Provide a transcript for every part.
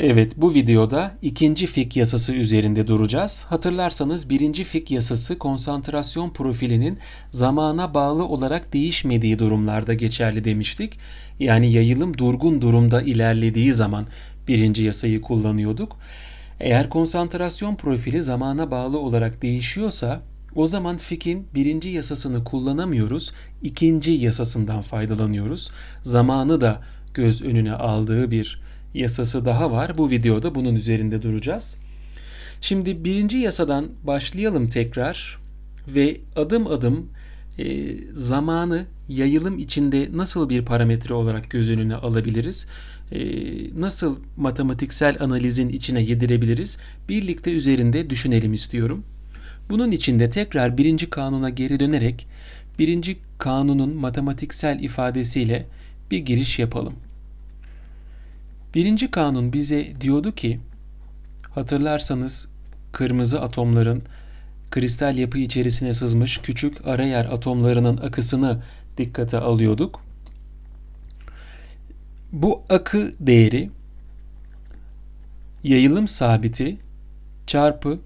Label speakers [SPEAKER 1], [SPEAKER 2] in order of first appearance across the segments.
[SPEAKER 1] Evet, bu videoda ikinci fik yasası üzerinde duracağız. Hatırlarsanız birinci fik yasası konsantrasyon profilinin zamana bağlı olarak değişmediği durumlarda geçerli demiştik. Yani yayılım durgun durumda ilerlediği zaman birinci yasayı kullanıyorduk. Eğer konsantrasyon profili zamana bağlı olarak değişiyorsa o zaman fikin birinci yasasını kullanamıyoruz, ikinci yasasından faydalanıyoruz. Zamanı da göz önüne aldığı bir yasası daha var. Bu videoda bunun üzerinde duracağız. Şimdi birinci yasadan başlayalım tekrar ve adım adım e, zamanı yayılım içinde nasıl bir parametre olarak göz önüne alabiliriz? E, nasıl matematiksel analizin içine yedirebiliriz? Birlikte üzerinde düşünelim istiyorum. Bunun için de tekrar birinci kanuna geri dönerek birinci kanunun matematiksel ifadesiyle bir giriş yapalım. Birinci kanun bize diyordu ki hatırlarsanız kırmızı atomların kristal yapı içerisine sızmış küçük ara yer atomlarının akısını dikkate alıyorduk. Bu akı değeri yayılım sabiti çarpı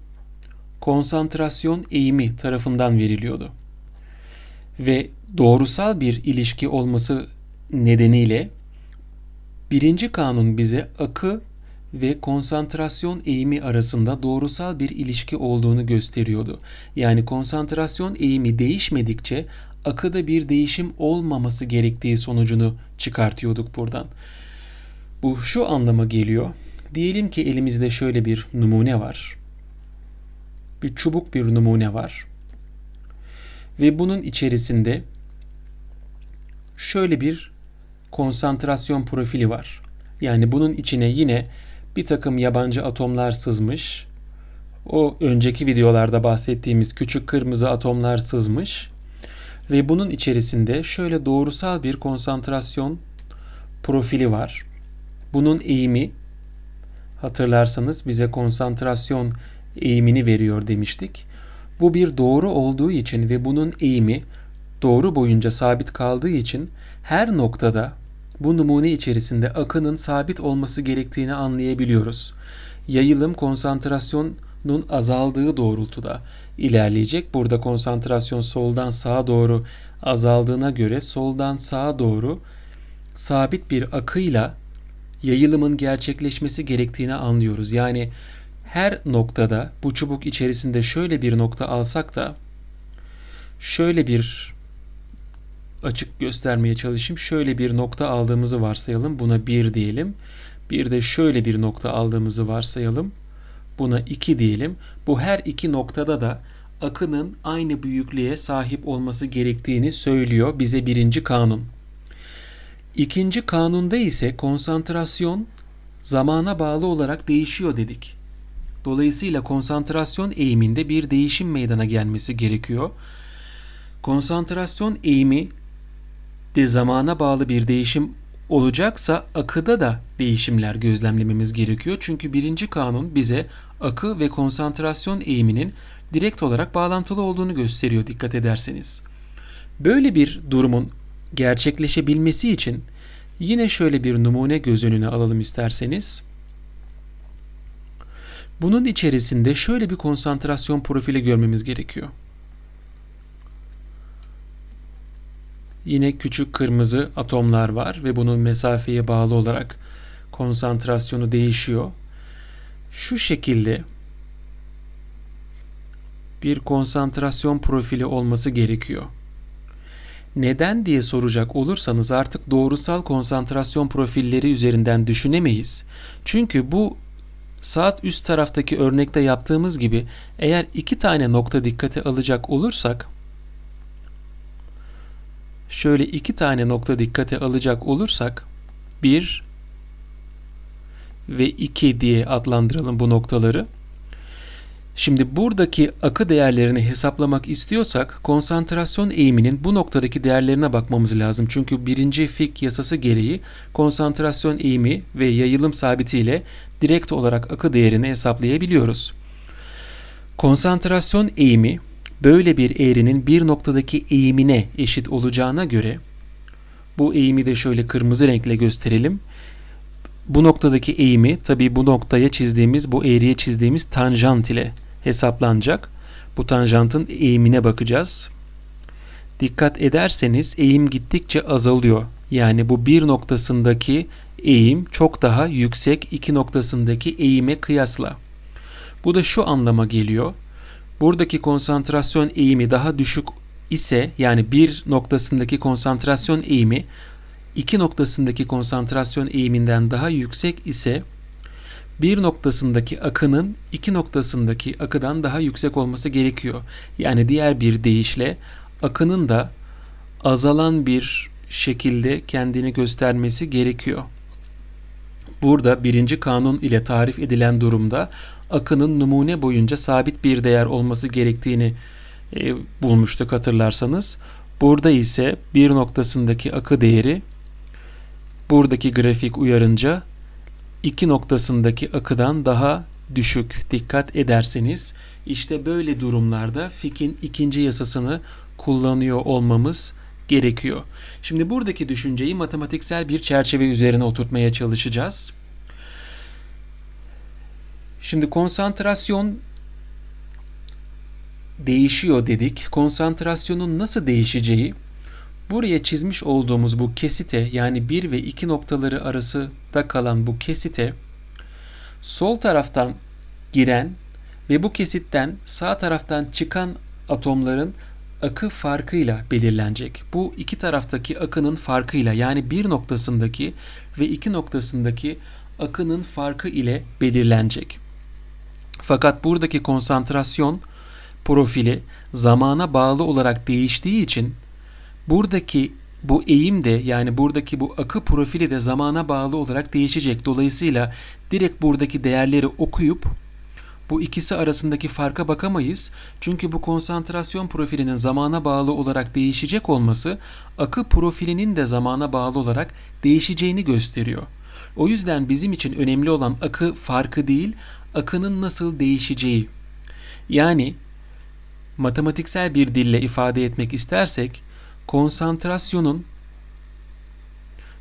[SPEAKER 1] konsantrasyon eğimi tarafından veriliyordu. Ve doğrusal bir ilişki olması nedeniyle birinci kanun bize akı ve konsantrasyon eğimi arasında doğrusal bir ilişki olduğunu gösteriyordu. Yani konsantrasyon eğimi değişmedikçe akıda bir değişim olmaması gerektiği sonucunu çıkartıyorduk buradan. Bu şu anlama geliyor. Diyelim ki elimizde şöyle bir numune var bir çubuk bir numune var. Ve bunun içerisinde şöyle bir konsantrasyon profili var. Yani bunun içine yine bir takım yabancı atomlar sızmış. O önceki videolarda bahsettiğimiz küçük kırmızı atomlar sızmış. Ve bunun içerisinde şöyle doğrusal bir konsantrasyon profili var. Bunun eğimi hatırlarsanız bize konsantrasyon eğimini veriyor demiştik. Bu bir doğru olduğu için ve bunun eğimi doğru boyunca sabit kaldığı için her noktada bu numune içerisinde akının sabit olması gerektiğini anlayabiliyoruz. Yayılım konsantrasyonun azaldığı doğrultuda ilerleyecek. Burada konsantrasyon soldan sağa doğru azaldığına göre soldan sağa doğru sabit bir akıyla yayılımın gerçekleşmesi gerektiğini anlıyoruz. Yani her noktada bu çubuk içerisinde şöyle bir nokta alsak da şöyle bir açık göstermeye çalışayım. Şöyle bir nokta aldığımızı varsayalım. Buna 1 diyelim. Bir de şöyle bir nokta aldığımızı varsayalım. Buna 2 diyelim. Bu her iki noktada da akının aynı büyüklüğe sahip olması gerektiğini söylüyor bize birinci kanun. İkinci kanunda ise konsantrasyon zamana bağlı olarak değişiyor dedik. Dolayısıyla konsantrasyon eğiminde bir değişim meydana gelmesi gerekiyor. Konsantrasyon eğimi de zamana bağlı bir değişim olacaksa akıda da değişimler gözlemlememiz gerekiyor. Çünkü birinci kanun bize akı ve konsantrasyon eğiminin direkt olarak bağlantılı olduğunu gösteriyor dikkat ederseniz. Böyle bir durumun gerçekleşebilmesi için yine şöyle bir numune göz önüne alalım isterseniz. Bunun içerisinde şöyle bir konsantrasyon profili görmemiz gerekiyor. Yine küçük kırmızı atomlar var ve bunun mesafeye bağlı olarak konsantrasyonu değişiyor. Şu şekilde bir konsantrasyon profili olması gerekiyor. Neden diye soracak olursanız artık doğrusal konsantrasyon profilleri üzerinden düşünemeyiz. Çünkü bu Saat üst taraftaki örnekte yaptığımız gibi eğer iki tane nokta dikkate alacak olursak şöyle iki tane nokta dikkate alacak olursak 1 ve 2 diye adlandıralım bu noktaları. Şimdi buradaki akı değerlerini hesaplamak istiyorsak konsantrasyon eğiminin bu noktadaki değerlerine bakmamız lazım. Çünkü birinci fik yasası gereği konsantrasyon eğimi ve yayılım sabitiyle direkt olarak akı değerini hesaplayabiliyoruz. Konsantrasyon eğimi böyle bir eğrinin bir noktadaki eğimine eşit olacağına göre bu eğimi de şöyle kırmızı renkle gösterelim. bu noktadaki eğimi tabi bu noktaya çizdiğimiz bu eğriye çizdiğimiz tanjant ile hesaplanacak. Bu tanjantın eğimine bakacağız. Dikkat ederseniz eğim gittikçe azalıyor. Yani bu bir noktasındaki eğim çok daha yüksek iki noktasındaki eğime kıyasla. Bu da şu anlama geliyor. Buradaki konsantrasyon eğimi daha düşük ise yani bir noktasındaki konsantrasyon eğimi iki noktasındaki konsantrasyon eğiminden daha yüksek ise bir noktasındaki akının iki noktasındaki akıdan daha yüksek olması gerekiyor. Yani diğer bir deyişle akının da azalan bir şekilde kendini göstermesi gerekiyor. Burada birinci kanun ile tarif edilen durumda akının numune boyunca sabit bir değer olması gerektiğini e, bulmuştuk hatırlarsanız. Burada ise bir noktasındaki akı değeri buradaki grafik uyarınca iki noktasındaki akıdan daha düşük dikkat ederseniz işte böyle durumlarda Fick'in ikinci yasasını kullanıyor olmamız gerekiyor. Şimdi buradaki düşünceyi matematiksel bir çerçeve üzerine oturtmaya çalışacağız. Şimdi konsantrasyon değişiyor dedik. Konsantrasyonun nasıl değişeceği buraya çizmiş olduğumuz bu kesite yani 1 ve 2 noktaları arasında kalan bu kesite sol taraftan giren ve bu kesitten sağ taraftan çıkan atomların akı farkıyla belirlenecek. Bu iki taraftaki akının farkıyla yani bir noktasındaki ve iki noktasındaki akının farkı ile belirlenecek. Fakat buradaki konsantrasyon profili zamana bağlı olarak değiştiği için buradaki bu eğim de yani buradaki bu akı profili de zamana bağlı olarak değişecek. Dolayısıyla direkt buradaki değerleri okuyup bu ikisi arasındaki farka bakamayız. Çünkü bu konsantrasyon profilinin zamana bağlı olarak değişecek olması akı profilinin de zamana bağlı olarak değişeceğini gösteriyor. O yüzden bizim için önemli olan akı farkı değil, akının nasıl değişeceği. Yani matematiksel bir dille ifade etmek istersek konsantrasyonun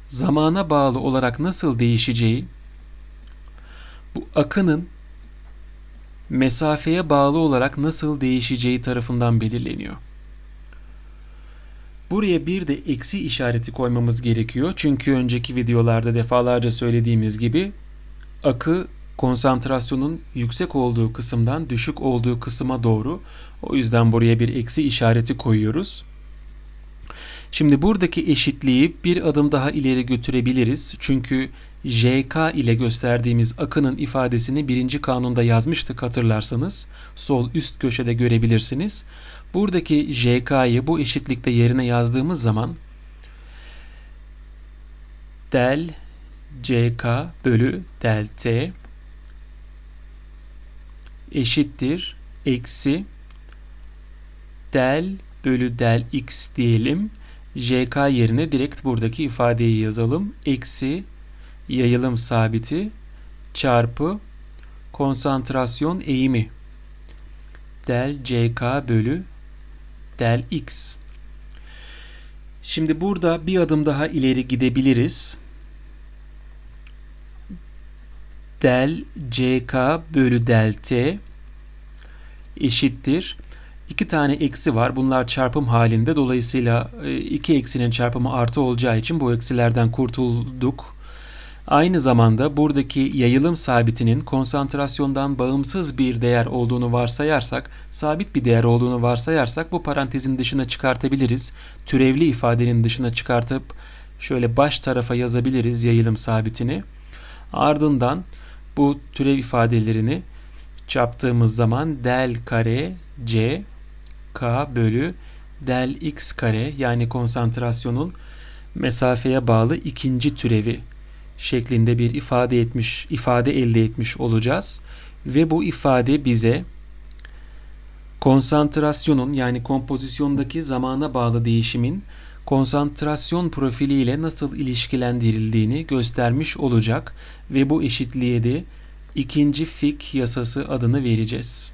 [SPEAKER 1] zamana bağlı olarak nasıl değişeceği bu akının mesafeye bağlı olarak nasıl değişeceği tarafından belirleniyor. Buraya bir de eksi işareti koymamız gerekiyor. Çünkü önceki videolarda defalarca söylediğimiz gibi akı konsantrasyonun yüksek olduğu kısımdan düşük olduğu kısma doğru. O yüzden buraya bir eksi işareti koyuyoruz. Şimdi buradaki eşitliği bir adım daha ileri götürebiliriz. Çünkü JK ile gösterdiğimiz akının ifadesini birinci kanunda yazmıştık hatırlarsanız. Sol üst köşede görebilirsiniz. Buradaki JK'yı bu eşitlikte yerine yazdığımız zaman del CK bölü del T eşittir eksi del bölü del x diyelim. JK yerine direkt buradaki ifadeyi yazalım. Eksi yayılım sabiti çarpı konsantrasyon eğimi del CK bölü del X. Şimdi burada bir adım daha ileri gidebiliriz. Del CK bölü del T eşittir. İki tane eksi var. Bunlar çarpım halinde. Dolayısıyla e, iki eksinin çarpımı artı olacağı için bu eksilerden kurtulduk. Aynı zamanda buradaki yayılım sabitinin konsantrasyondan bağımsız bir değer olduğunu varsayarsak, sabit bir değer olduğunu varsayarsak bu parantezin dışına çıkartabiliriz. Türevli ifadenin dışına çıkartıp şöyle baş tarafa yazabiliriz yayılım sabitini. Ardından bu türev ifadelerini çarptığımız zaman del kare c k bölü del x kare yani konsantrasyonun mesafeye bağlı ikinci türevi şeklinde bir ifade etmiş, ifade elde etmiş olacağız. Ve bu ifade bize konsantrasyonun yani kompozisyondaki zamana bağlı değişimin konsantrasyon profili ile nasıl ilişkilendirildiğini göstermiş olacak ve bu eşitliğe de ikinci Fick yasası adını vereceğiz.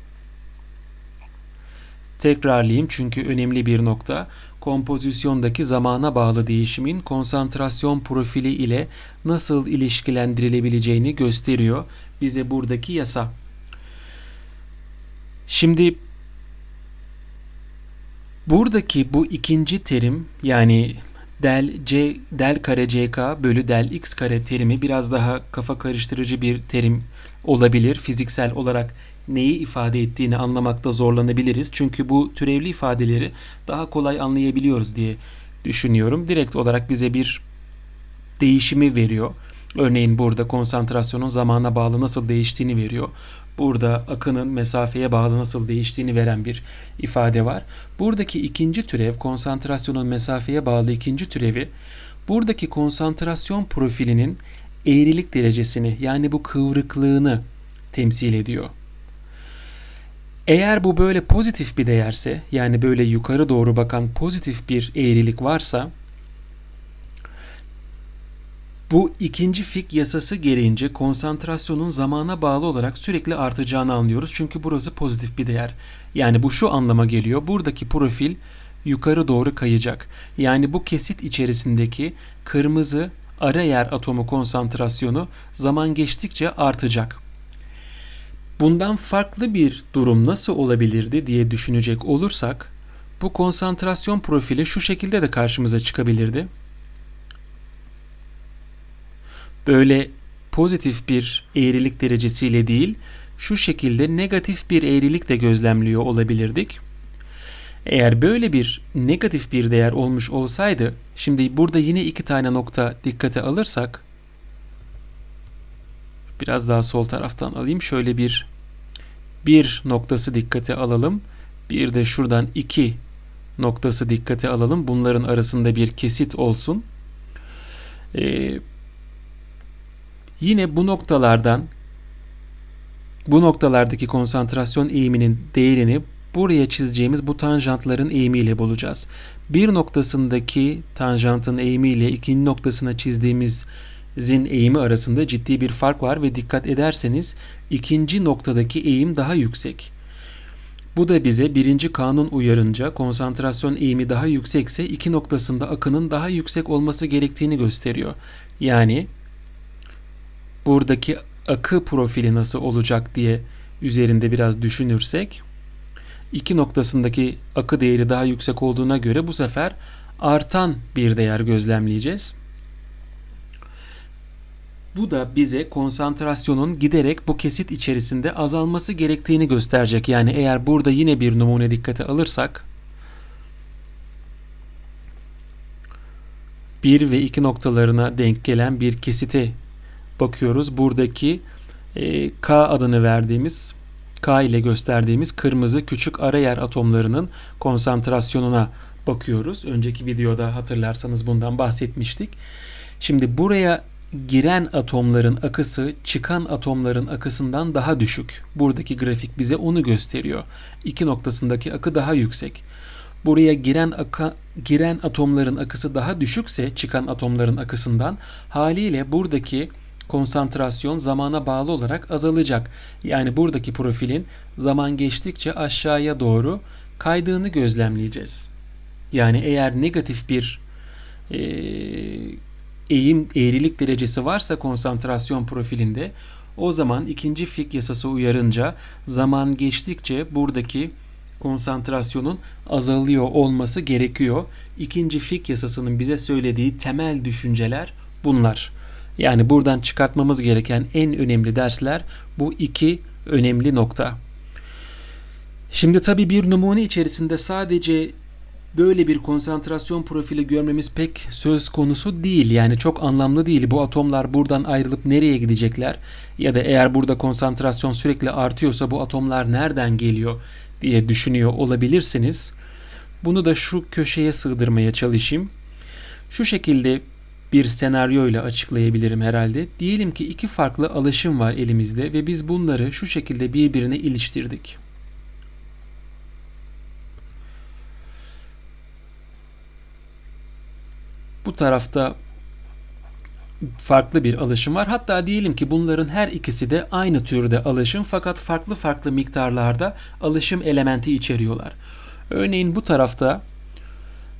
[SPEAKER 1] Tekrarlayayım çünkü önemli bir nokta. Kompozisyondaki zamana bağlı değişimin konsantrasyon profili ile nasıl ilişkilendirilebileceğini gösteriyor bize buradaki yasa. Şimdi buradaki bu ikinci terim yani del c del kare ck bölü del x kare terimi biraz daha kafa karıştırıcı bir terim olabilir. Fiziksel olarak neyi ifade ettiğini anlamakta zorlanabiliriz. Çünkü bu türevli ifadeleri daha kolay anlayabiliyoruz diye düşünüyorum. Direkt olarak bize bir değişimi veriyor. Örneğin burada konsantrasyonun zamana bağlı nasıl değiştiğini veriyor. Burada akının mesafeye bağlı nasıl değiştiğini veren bir ifade var. Buradaki ikinci türev konsantrasyonun mesafeye bağlı ikinci türevi buradaki konsantrasyon profilinin eğrilik derecesini yani bu kıvrıklığını temsil ediyor. Eğer bu böyle pozitif bir değerse yani böyle yukarı doğru bakan pozitif bir eğrilik varsa bu ikinci fik yasası gereğince konsantrasyonun zamana bağlı olarak sürekli artacağını anlıyoruz. Çünkü burası pozitif bir değer. Yani bu şu anlama geliyor. Buradaki profil yukarı doğru kayacak. Yani bu kesit içerisindeki kırmızı ara yer atomu konsantrasyonu zaman geçtikçe artacak. Bundan farklı bir durum nasıl olabilirdi diye düşünecek olursak bu konsantrasyon profili şu şekilde de karşımıza çıkabilirdi. Böyle pozitif bir eğrilik derecesiyle değil, şu şekilde negatif bir eğrilik de gözlemliyor olabilirdik. Eğer böyle bir negatif bir değer olmuş olsaydı, şimdi burada yine iki tane nokta dikkate alırsak, biraz daha sol taraftan alayım. Şöyle bir bir noktası dikkate alalım. Bir de şuradan iki noktası dikkate alalım. Bunların arasında bir kesit olsun. Ee, yine bu noktalardan bu noktalardaki konsantrasyon eğiminin değerini buraya çizeceğimiz bu tanjantların eğimiyle bulacağız. Bir noktasındaki tanjantın eğimiyle ikinci noktasına çizdiğimiz zin eğimi arasında ciddi bir fark var ve dikkat ederseniz ikinci noktadaki eğim daha yüksek. Bu da bize birinci kanun uyarınca konsantrasyon eğimi daha yüksekse iki noktasında akının daha yüksek olması gerektiğini gösteriyor. Yani buradaki akı profili nasıl olacak diye üzerinde biraz düşünürsek iki noktasındaki akı değeri daha yüksek olduğuna göre bu sefer artan bir değer gözlemleyeceğiz. Bu da bize konsantrasyonun giderek bu kesit içerisinde azalması gerektiğini gösterecek. Yani eğer burada yine bir numune dikkate alırsak 1 ve 2 noktalarına denk gelen bir kesite bakıyoruz. Buradaki e, K adını verdiğimiz K ile gösterdiğimiz kırmızı küçük ara yer atomlarının konsantrasyonuna bakıyoruz. Önceki videoda hatırlarsanız bundan bahsetmiştik. Şimdi buraya giren atomların akısı çıkan atomların akısından daha düşük. Buradaki grafik bize onu gösteriyor. İki noktasındaki akı daha yüksek. Buraya giren aka, giren atomların akısı daha düşükse çıkan atomların akısından haliyle buradaki konsantrasyon zamana bağlı olarak azalacak. Yani buradaki profilin zaman geçtikçe aşağıya doğru kaydığını gözlemleyeceğiz. Yani eğer negatif bir e, eğim eğrilik derecesi varsa konsantrasyon profilinde o zaman ikinci fik yasası uyarınca zaman geçtikçe buradaki konsantrasyonun azalıyor olması gerekiyor. İkinci fik yasasının bize söylediği temel düşünceler bunlar. Yani buradan çıkartmamız gereken en önemli dersler bu iki önemli nokta. Şimdi tabi bir numune içerisinde sadece böyle bir konsantrasyon profili görmemiz pek söz konusu değil. Yani çok anlamlı değil. Bu atomlar buradan ayrılıp nereye gidecekler? Ya da eğer burada konsantrasyon sürekli artıyorsa bu atomlar nereden geliyor diye düşünüyor olabilirsiniz. Bunu da şu köşeye sığdırmaya çalışayım. Şu şekilde bir senaryo ile açıklayabilirim herhalde. Diyelim ki iki farklı alışım var elimizde ve biz bunları şu şekilde birbirine iliştirdik. Bu tarafta farklı bir alışım var. Hatta diyelim ki bunların her ikisi de aynı türde alışım fakat farklı farklı miktarlarda alışım elementi içeriyorlar. Örneğin bu tarafta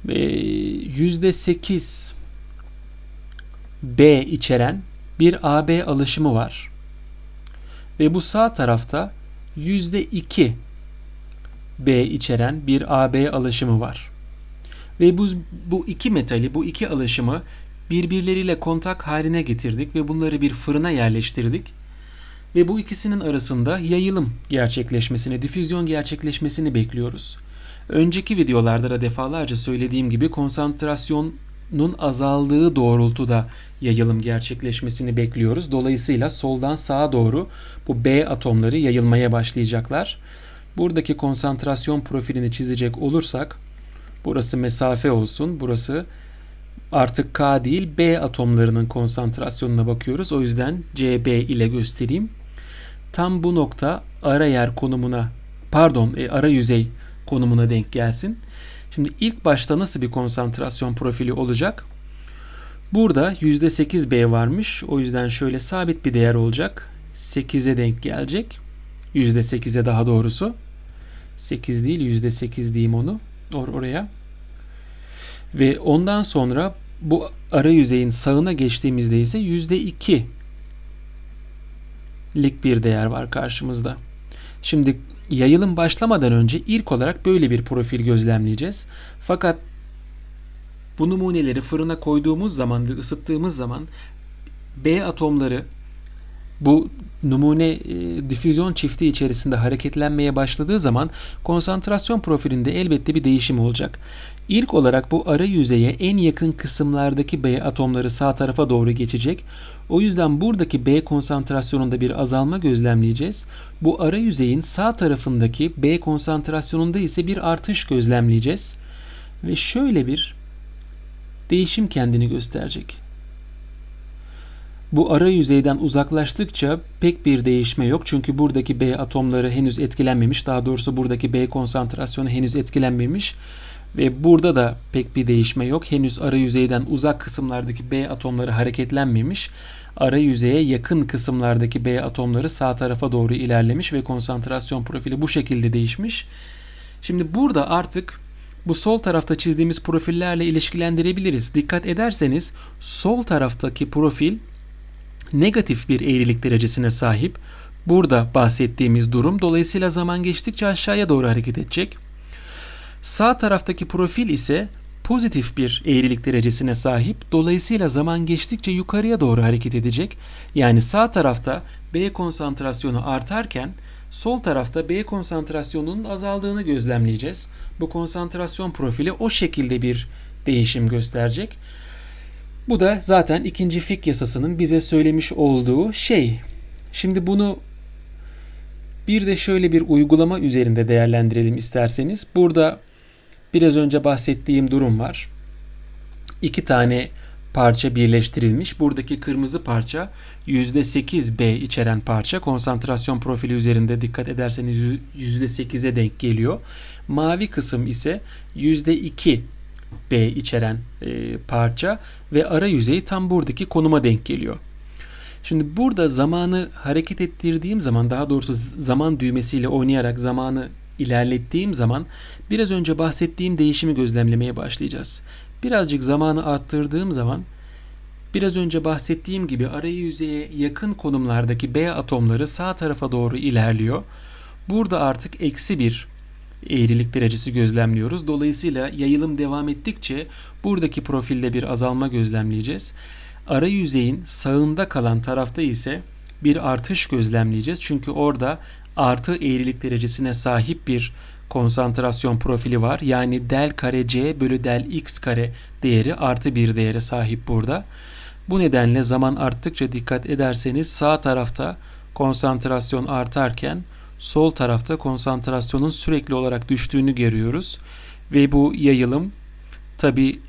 [SPEAKER 1] e, %8 B içeren bir AB alışımı var. Ve bu sağ tarafta %2 B içeren bir AB alışımı var. Ve bu, bu iki metali, bu iki alışımı birbirleriyle kontak haline getirdik ve bunları bir fırına yerleştirdik. Ve bu ikisinin arasında yayılım gerçekleşmesini, difüzyon gerçekleşmesini bekliyoruz. Önceki videolarda da defalarca söylediğim gibi konsantrasyonun azaldığı doğrultuda yayılım gerçekleşmesini bekliyoruz. Dolayısıyla soldan sağa doğru bu B atomları yayılmaya başlayacaklar. Buradaki konsantrasyon profilini çizecek olursak burası mesafe olsun. Burası artık K değil B atomlarının konsantrasyonuna bakıyoruz. O yüzden CB ile göstereyim. Tam bu nokta ara yer konumuna pardon e, ara yüzey konumuna denk gelsin. Şimdi ilk başta nasıl bir konsantrasyon profili olacak? Burada %8B varmış. O yüzden şöyle sabit bir değer olacak. 8'e denk gelecek. %8'e daha doğrusu. 8 değil %8 diyeyim onu. Or oraya. Ve ondan sonra bu ara yüzeyin sağına geçtiğimizde ise %2 lik bir değer var karşımızda. Şimdi yayılım başlamadan önce ilk olarak böyle bir profil gözlemleyeceğiz. Fakat bu numuneleri fırına koyduğumuz zaman ve ısıttığımız zaman B atomları bu numune e, difüzyon çifti içerisinde hareketlenmeye başladığı zaman konsantrasyon profilinde elbette bir değişim olacak. İlk olarak bu ara yüzeye en yakın kısımlardaki B atomları sağ tarafa doğru geçecek. O yüzden buradaki B konsantrasyonunda bir azalma gözlemleyeceğiz. Bu ara yüzeyin sağ tarafındaki B konsantrasyonunda ise bir artış gözlemleyeceğiz. Ve şöyle bir değişim kendini gösterecek. Bu ara yüzeyden uzaklaştıkça pek bir değişme yok. Çünkü buradaki B atomları henüz etkilenmemiş. Daha doğrusu buradaki B konsantrasyonu henüz etkilenmemiş. Ve burada da pek bir değişme yok. Henüz ara yüzeyden uzak kısımlardaki B atomları hareketlenmemiş. Ara yüzeye yakın kısımlardaki B atomları sağ tarafa doğru ilerlemiş ve konsantrasyon profili bu şekilde değişmiş. Şimdi burada artık bu sol tarafta çizdiğimiz profillerle ilişkilendirebiliriz. Dikkat ederseniz sol taraftaki profil negatif bir eğrilik derecesine sahip. Burada bahsettiğimiz durum dolayısıyla zaman geçtikçe aşağıya doğru hareket edecek. Sağ taraftaki profil ise pozitif bir eğrilik derecesine sahip. Dolayısıyla zaman geçtikçe yukarıya doğru hareket edecek. Yani sağ tarafta B konsantrasyonu artarken sol tarafta B konsantrasyonunun azaldığını gözlemleyeceğiz. Bu konsantrasyon profili o şekilde bir değişim gösterecek. Bu da zaten ikinci Fick yasasının bize söylemiş olduğu şey. Şimdi bunu bir de şöyle bir uygulama üzerinde değerlendirelim isterseniz. Burada biraz önce bahsettiğim durum var. İki tane parça birleştirilmiş. Buradaki kırmızı parça %8B içeren parça. Konsantrasyon profili üzerinde dikkat ederseniz %8'e denk geliyor. Mavi kısım ise %2 B içeren e, parça ve ara yüzey tam buradaki konuma denk geliyor. Şimdi burada zamanı hareket ettirdiğim zaman daha doğrusu zaman düğmesiyle oynayarak zamanı ilerlettiğim zaman biraz önce bahsettiğim değişimi gözlemlemeye başlayacağız. Birazcık zamanı arttırdığım zaman biraz önce bahsettiğim gibi ara yüzeye yakın konumlardaki B atomları sağ tarafa doğru ilerliyor. Burada artık eksi bir eğrilik derecesi gözlemliyoruz. Dolayısıyla yayılım devam ettikçe buradaki profilde bir azalma gözlemleyeceğiz. Ara yüzeyin sağında kalan tarafta ise bir artış gözlemleyeceğiz. Çünkü orada artı eğrilik derecesine sahip bir konsantrasyon profili var. Yani del kare c bölü del x kare değeri artı bir değere sahip burada. Bu nedenle zaman arttıkça dikkat ederseniz sağ tarafta konsantrasyon artarken sol tarafta konsantrasyonun sürekli olarak düştüğünü görüyoruz. Ve bu yayılım tabi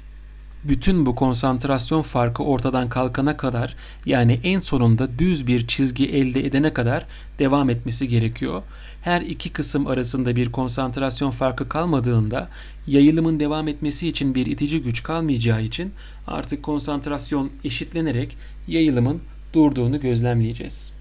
[SPEAKER 1] bütün bu konsantrasyon farkı ortadan kalkana kadar yani en sonunda düz bir çizgi elde edene kadar devam etmesi gerekiyor. Her iki kısım arasında bir konsantrasyon farkı kalmadığında yayılımın devam etmesi için bir itici güç kalmayacağı için artık konsantrasyon eşitlenerek yayılımın durduğunu gözlemleyeceğiz.